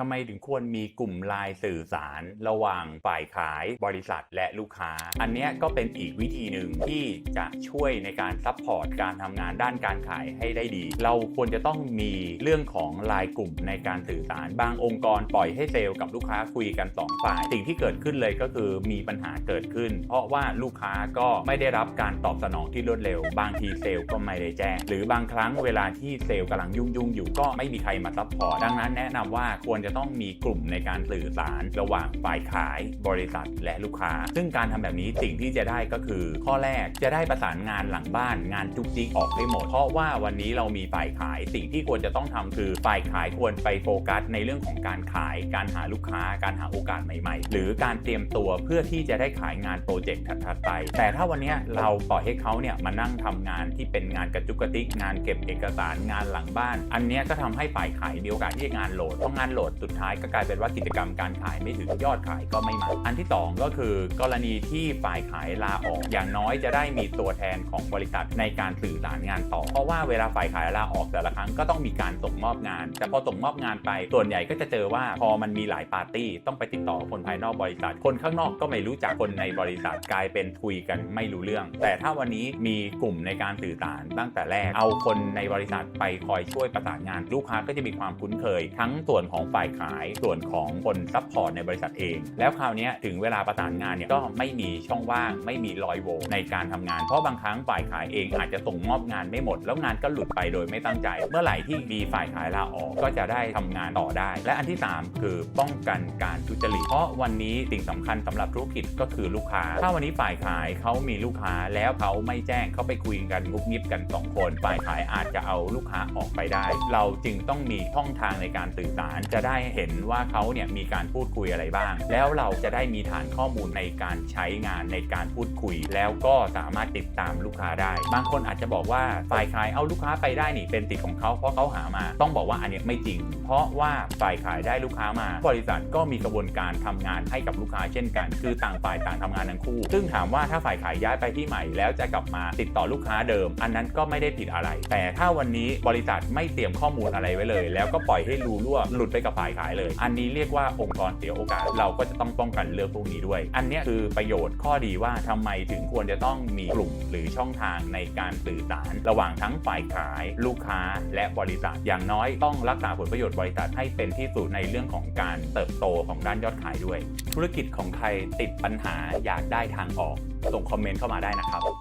ทำไมถึงควรมีกลุ่มไลน์สื่อสาร ระหว่างฝ่ายขายบริษัทและลูกค้า อันนี้ก็เป็นอีกวิธีหนึ่งที่จะช่วยในการซัพพอร์ตการทำงานด้านการขายให้ได้ดี เราควรจะต้องมีเรื่องของไลน์กลุ่มในการสื่อสาร บางองค์กรปล่อยให้เซลล์กับลูกค้าคุยกันสองฝ่าย สิ่งที่เกิดขึ้นเลยก็คือมีปัญหาเกิดขึ้น เพราะว่าลูกค้าก็ไม่ได้รับการตอบสนองที่รวดเร็ว บางทีเซลล์ก็ไม่ได้แจ้งหรือบางครั้งเวลาที่เซลล์กำลังยุ่งๆอยู่ก็ไม่มีใครมาซัพพอร์ตดังนั้นแนะนำว่าควรจะต้องมีกลุ่มในการสื่อสารระหว่างฝ่ายขายบริษัทและลูกค้า ซึ่งการทำแบบนี้สิ่งที่จะได้ก็คือ ข้อแรกจะได้ประสานงานหลังบ้านงานจุกจิกออกให้หมด เพราะว่าวันนี้เรามีฝ่ายขายสิ่งที่ควรจะต้องทำคือฝ่ายขายควรไปโฟกัสในเรื่องของการขาย การหาลูกค้า การหาโอกาสใหม่ๆ หรือการเตรียมตัวเพื่อที่จะได้ขายงานโปรเจกต์ถัดๆไป แต่ถ้าวันนี้เราปล่อยให้เขาเนี่ยมานั่งทำงานที่เป็นงานกระจุกกระติกงานเก็บเอกสารงานหลังบ้าน อันนี้ก็ทำให้ฝ่ายขายมีโอกาสที่จะงานโหลดเพราะงานโหลดสุดท้ายก็กลายเป็นว่ากิจกรรมการขายไม่ถึงยอดขายก็ไม่มา อันที่ 2 ก็คือกรณีที่ฝ่ายขายลาออก อย่างน้อยจะได้มีตัวแทนของบริษัทในการสื่อสารงานต่อ เพราะว่าเวลาฝ่ายขายลาออกแต่ละครั้งก็ต้องมีการส่งมอบงาน แต่พอส่งมอบงานไปส่วนใหญ่ก็จะเจอว่าพอมันมีหลายปาร์ตี้ต้องไปติดต่อคนภายนอกบริษัท คนข้างนอกก็ไม่รู้จักคนในบริษัทกลายเป็นคุยกันไม่รู้เรื่อง แต่ถ้าวันนี้มีกลุ่มในการสื่อสารตั้งแต่แรก เอาคนในบริษัทไปคอยช่วยประสานงาน ลูกค้าก็จะมีความคุ้นเคย ทั้งส่วนของฝ่ายขายส่วนของคนซัพพอร์ตในบริษัทเอง แล้วคราวนี้ถึงเวลาประสานงานเนี่ยก็ไม่มีช่องว่าง ไม่มีรอยโหว่ในการทำงาน เพราะบางครั้งฝ่ายขายเองอาจจะส่งมอบงานไม่หมด แล้วงานก็หลุดไปโดยไม่ตั้งใจ เมื่อไหร่ที่มีฝ่ายขายลาออกก็จะได้ทำงานต่อได้ และอันที่ 3 คือป้องกันการทุจริตเพราะวันนี้สิ่งสำคัญสำหรับธุรกิจก็คือลูกค้า ถ้าวันนี้ฝ่ายขายเขามีลูกค้าแล้วเขาไม่แจ้งเขาไปคุยกันงุบงิบกันสองคน ฝ่ายขายอาจจะเอาลูกค้าออกไปได้ เราจึงต้องมีช่องทางในการสื่อสารจะได้เห็นว่าเขาเนี่ยมีการพูดคุยอะไรบ้าง แล้วเราจะได้มีฐานข้อมูลในการใช้งานในการพูดคุย แล้วก็สามารถติดตามลูกค้าได้ บางคนอาจจะบอกว่าฝ่ายขายเอาลูกค้าไปได้นี่เป็นสิทธิ์ของเขาเพราะเขาหามา ต้องบอกว่าอันเนี้ยไม่จริง เพราะว่าฝ่ายขายได้ลูกค้ามา บริษัทก็มีกระบวนการทำงานให้กับลูกค้าเช่นกัน คือต่างฝ่ายต่างทำงานทั้งคู่ ซึ่งถามว่าถ้าฝ่ายขายย้ายไปที่ใหม่ แล้วจะกลับมาติดต่อลูกค้าเดิม อันนั้นก็ไม่ได้ผิดอะไร แต่ถ้าวันนี้บริษัทไม่เตรียมข้อมูลอะไรไว้เลย แล้วก็ปล่อยให้รูรั่วหลุดไปกับฝ่ายขายเลย อันนี้เรียกว่าองค์กรเสียโอกาส เราก็จะต้องป้องกันเรื่องพวกนี้ด้วย อันนี้คือประโยชน์ข้อดีว่าทำไมถึงควรจะต้องมีกลุ่มหรือช่องทางในการสื่อสาร ระหว่างทั้งฝ่ายขาย ลูกค้า และบริษัท อย่างน้อยต้องรักษาผลประโยชน์บริษัทให้เป็นที่สุดในเรื่องของการเติบโตของด้านยอดขายด้วย ธุรกิจของใครติดปัญหาอยากได้ทางออก ส่งคอมเมนต์เข้ามาได้นะครับ